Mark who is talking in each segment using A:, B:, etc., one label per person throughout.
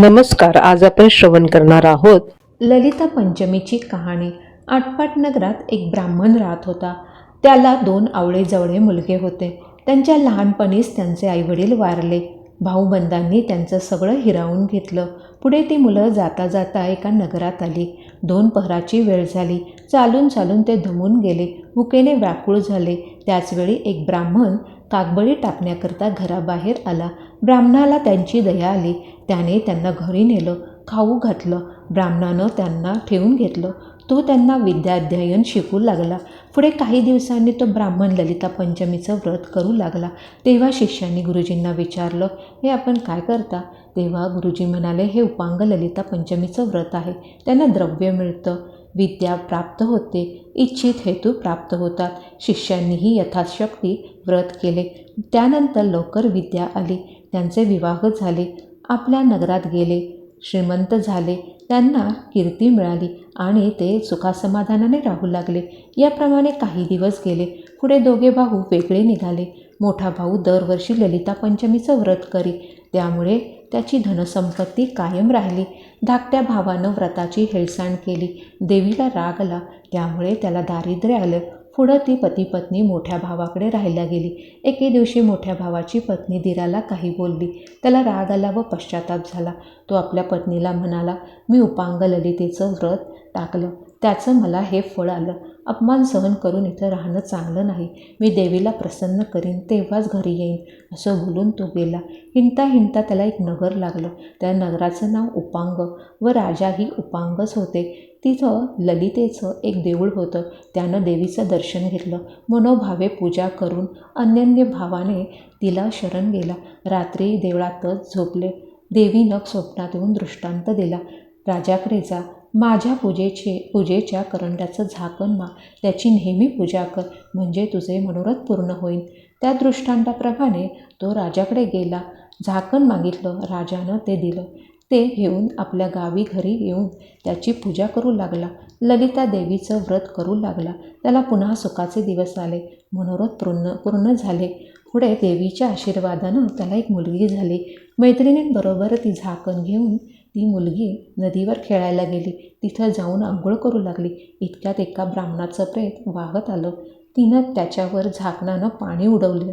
A: नमस्कार आज आपण श्रवण करणार आहोत.
B: ललिता पंचमीची कहाणी. आटपाट नगरात एक ब्राह्मण राहत होता. त्याला दोन आवळे जवळे मुलगे होते. त्यांच्या लहानपणीच त्यांचे आईवडील वारले. भाऊबंधांनी त्यांचं सगळं हिरावून घेतलं. पुढे ती मुलं जाता जाता एका नगरात आली. दोन पहराची वेळ झाली. चालून चालून ते धमून गेले. भुकेने व्याकुळ झाले. त्याचवेळी एक ब्राह्मण कागबळी टाकण्याकरता घराबाहेर आला. ब्राह्मणाला त्यांची दया आली. त्याने त्यांना घरी नेलं खाऊ घातलं. ब्राह्मणानं त्यांना ठेवून घेतलं. तो त्यांना विद्याध्ययन शिकू लागला. पुढे काही दिवसांनी तो ब्राह्मण ललिता पंचमीचं व्रत करू लागला. तेव्हा शिष्यांनी गुरुजींना विचारलं हे आपण काय करता? तेव्हा गुरुजी म्हणाले हे उपांग ललिता पंचमीचं व्रत आहे. त्यांना द्रव्य मिळतं. विद्या प्राप्त होते इच्छित हेतू प्राप्त होतात. शिष्यांनीही यथाशक्ती व्रत केले. त्यानंतर लवकर विद्या आली. त्यांचे विवाह झाले. आपल्या नगरात गेले. श्रीमंत झाले. त्यांना कीर्ती मिळाली आणि ते सुखासमाधानाने राहू लागले. याप्रमाणे काही दिवस गेले. पुढे दोघे भाऊ वेगळे निघाले. मोठा भाऊ दरवर्षी ललिता पंचमीचं व्रत करी. त्यामुळे त्याची धनसंपत्ती कायम राहिली. धाकट्या भावानं व्रताची हेळसांड केली. देवीला राग आला. त्यामुळे त्याला दारिद्र्य आलं. पुढं ती पती पत्नी मोठ्या भावाकडे राहायला गेली. एके दिवशी मोठ्या भावाची पत्नी दिराला काही बोलली. त्याला राग आला व पश्चाताप झाला. तो आपल्या पत्नीला म्हणाला मी उपांग ललितेचं व्रत टाकलं. त्याचं मला हे फळ आलं. अपमान सहन करून इथं राहणं चांगलं नाही. मी देवीला प्रसन्न करीन तेव्हाच घरी येईन असं बोलून तो गेला. हिंडता हिंडता त्याला एक नगर लागलं. त्या नगराचं नाव उपांग व राजा ही उपांगच होते. तिथं ललितेचं एक देऊळ होतं. त्यानं देवीचं दर्शन घेतलं. मनोभावे पूजा करून अनन्य भावाने तिला शरण गेला. रात्री देवळातच झोपले. देवीनं स्वप्नात येऊन दृष्टांत दिला. राजाकडे जा. माझ्या पूजेचे पूजेच्या करंड्याचं झाकण मा त्याची नेहमी पूजा कर म्हणजे तुझे मनोरथ पूर्ण होईल त्या दृष्टांताप्रमाणे तो राजाकडे गेला. झाकण मागितलं राजानं ते दिलं. ते घेऊन आपल्या गावी घरी येऊन त्याची पूजा करू लागला. ललिता देवीचं व्रत करू लागला. त्याला पुन्हा सुखाचे दिवस आले. मनोरथ पूर्ण पूर्ण झाले. पुढे देवीच्या आशीर्वादानं त्याला एक मुलगी झाली. मैत्रिणींबरोबर ती झाकण घेऊन ती मुलगी नदीवर खेळायला गेली. तिथं जाऊन आंघोळ करू लागली. इतक्यात एका ब्राह्मणाचं प्रेत वाहत आलं. तिनं त्याच्यावर झाकणानं पाणी उडवलं.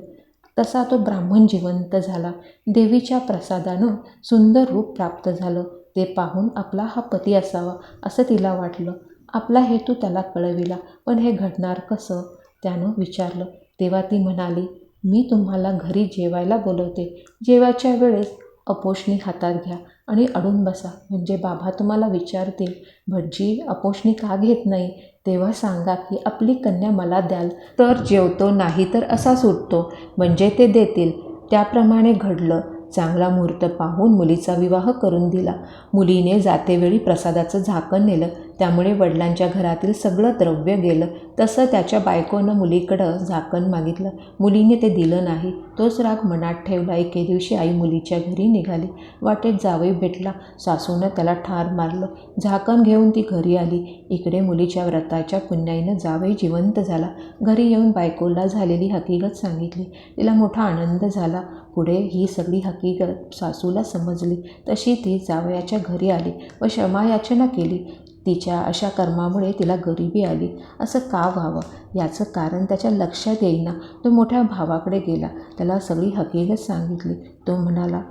B: तसा तो ब्राह्मण जिवंत झाला. देवीच्या प्रसादानं सुंदर रूप प्राप्त झालं. ते पाहून आपला हा पती असावा असं तिला वाटलं. आपला हेतू त्याला कळविला. पण हे घडणार कसं? त्यानं विचारलं. तेव्हा ती म्हणाली मी तुम्हाला घरी जेवायला बोलवते. जेवायच्या वेळेस अपोषणी हातात घ्या. आणि अडून बसा. म्हणजे बाबा तुम्हाला विचारतील भटजी अपोषणी का घेत नाही? तेव्हा सांगा की आपली कन्या मला द्याल तर जेवतो नाही तर असा सुटतो. म्हणजे ते देतील. त्याप्रमाणे घडलं. चांगला मुहूर्त पाहून मुलीचा विवाह करून दिला. मुलीने जातेवेळी प्रसादाचं झाकण नेलं. त्यामुळे वडिलांच्या घरातील सगळं द्रव्य गेलं. तसं त्याच्या बायकोनं मुलीकडं झाकण मागितलं. मुलीने ते दिलं नाही. तोच राग मनात ठेवला. एके दिवशी आई मुलीच्या घरी निघाली. वाटेत जावई भेटला. सासूनं त्याला ठार मारलं. झाकण घेऊन ती घरी आली. इकडे मुलीच्या व्रताच्या पुण्याईनं जावई जिवंत झाला. घरी येऊन बायकोला झालेली हकीकत सांगितली. तिला मोठा आनंद झाला. पुढे ही सगळी हकीकत सासूला समजली. तशी ती जावयाच्या घरी आली व क्षमायाचना केली. तिच्या अशा कर्मामुळे तिला गरिबी आली. असं का व्हावं? याचं कारण त्याच्या लक्षात येईना. तो मोठ्या भावाकडे गेला. त्याला सगळी हकीकत सांगितली. तो म्हणाला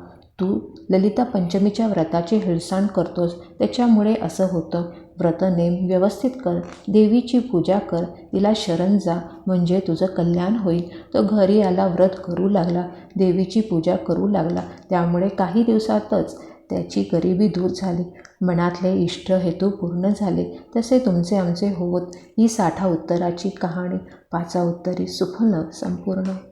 B: तू ललिता पंचमीच्या व्रताची हिळसांड करतोस. त्याच्यामुळे असं होतं. व्रत नेम व्यवस्थित कर. देवीची पूजा कर. तिला शरण जा. म्हणजे तुझं कल्याण होईल. तो घरी आला व्रत करू लागला. देवीची पूजा करू लागला. त्यामुळे काही दिवसातच त्याची गरिबी दूर झाली. मनातले इष्ट हेतू पूर्ण झाले. तसे तुमचे आमचे होत ही साठा उत्तराची कहाणी. पाचा उत्तरी सुफल संपूर्ण.